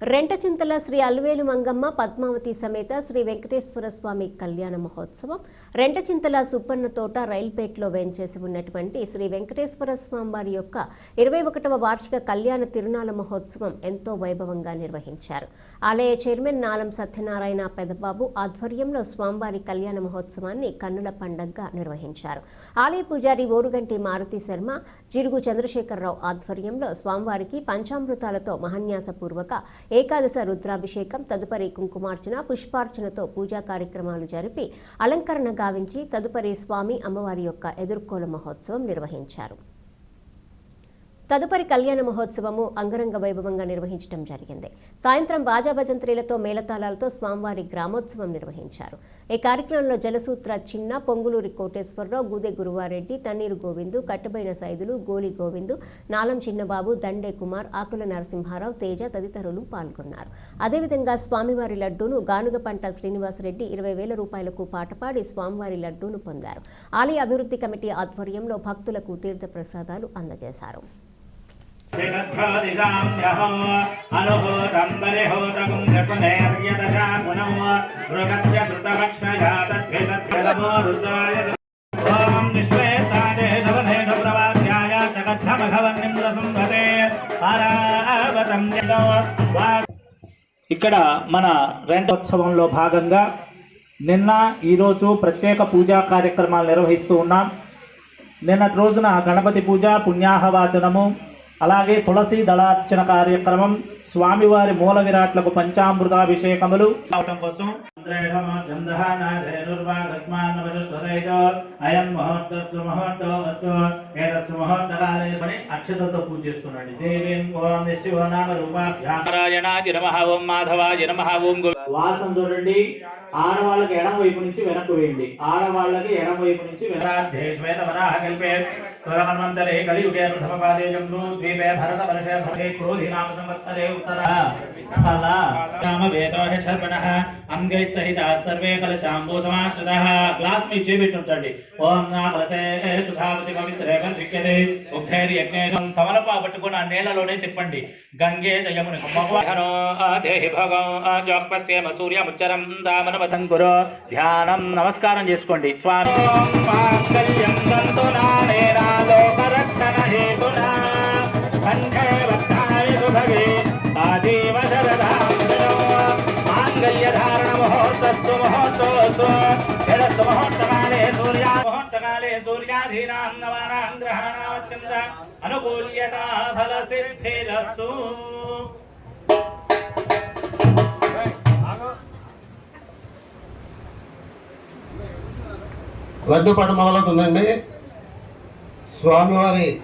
రెంటచింతల శ్రీ అల్వేలు మంగమ్మ పద్మావతి సమేత శ్రీ వెంకటేశ్వర స్వామి కళ్యాణ మహోత్సవం. రెంటచింతల సుబ్బన్న తోట రైల్పేట్లో వేంచేసి ఉన్నటువంటి శ్రీ వెంకటేశ్వర స్వామి వారి యొక్క ఇరవై ఒకటవ వార్షిక కళ్యాణ తిరునాల మహోత్సవం ఎంతో వైభవంగా నిర్వహించారు. ఆలయ చైర్మన్ నాలం సత్యనారాయణ పెదబాబు ఆధ్వర్యంలో స్వామివారి కళ్యాణ మహోత్సవాన్ని కన్నుల పండగగా నిర్వహించారు. ఆలయ పూజారి ఓరుగంటి మారుతి శర్మ జిరుగు చంద్రశేఖరరావు ఆధ్వర్యంలో స్వామివారికి పంచామృతాలతో మహన్యాసపూర్వక ఏకాదశ రుద్రాభిషేకం తదుపరి కుంకుమార్చన పుష్పార్చనతో పూజా కార్యక్రమాలు జరిపి అలంకరణ గావించి తదుపరి స్వామి అమ్మవారి యొక్క ఎదుర్కోల మహోత్సవం నిర్వహించారు. తదుపరి కళ్యాణ మహోత్సవము అంగరంగ వైభవంగా నిర్వహించడం జరిగింది. సాయంత్రం బాజా భజంత్రీలతో మేళతాళాలతో స్వామివారి గ్రామోత్సవం నిర్వహించారు. ఈ కార్యక్రమంలో జలసూత్ర చిన్న పొంగులూరి కోటేశ్వరరావు గూదె గురువారెడ్డి తన్నీరు గోవిందు కట్టుబైన సైదులు గోలి గోవిందు నాలం చిన్నబాబు దండే కుమార్ ఆకుల నరసింహారావు తేజ తదితరులు పాల్గొన్నారు. అదేవిధంగా స్వామివారి లడ్డూను గానుగపంట శ్రీనివాసరెడ్డి ఇరవై వేల రూపాయలకు పాటపాడి స్వామివారి లడ్డూను పొందారు. ఆలయ అభివృద్ధి కమిటీ ఆధ్వర్యంలో భక్తులకు తీర్థ ప్రసాదాలు అందజేశారు. దిశాంధ్యహో అనుహూతం బలిహూతముం శకునేర్యదశాగుణం మృగస్య ధృతభక్షయా తద్విషద్విషమో రుద్రాయ ఓం విశ్వేతాదే ఇక్కడ మన రెండోత్సవంలో భాగంగా నిన్న ఈరోజు ప్రత్యేక పూజా కార్యక్రమాలు నిర్వహిస్తూ ఉన్నాం. నిన్నటి రోజున గణపతి పూజ పుణ్యాహవాచనము అలాగే తులసి దళార్చన కార్యక్రమం స్వామివారి మూల విరాట్లకు పంచామృతాభిషేకములు. అవటం కోసం అక్షతతో పూజ చేస్తున్నాడు దేవీం ఓం నమః ఓం మాధవాయ నమః ఓం వాసం చూడండి. ఆడవాళ్ళకి ఎడం వైపు నుంచి వెనక్కు వేయండి. ఆడవాళ్ళకి ఎడం వైపు నుంచి వెనక్కి భరత సహిత సర్వే గ్లాస్ మీ చేపెట్టి ఓం నా కలసే సుధావతి పవిత్రే కర్షిక్యతే యజ్ఞేశం తమలపా నేలలోనే తిప్పండి. గంగే జయముని భగవాన్ దేహి భగం జోక్పస్యేమ సూర్యముచ్చరం దామనవతం గురు. ధ్యానం నమస్కారం చేసుకోండి. స్వామి. మాంగళ్యం తంతునానేనా లోకరక్షణ హేతునా కంఠే లడ్డుపట మొదలవుతుందండి. స్వామివారి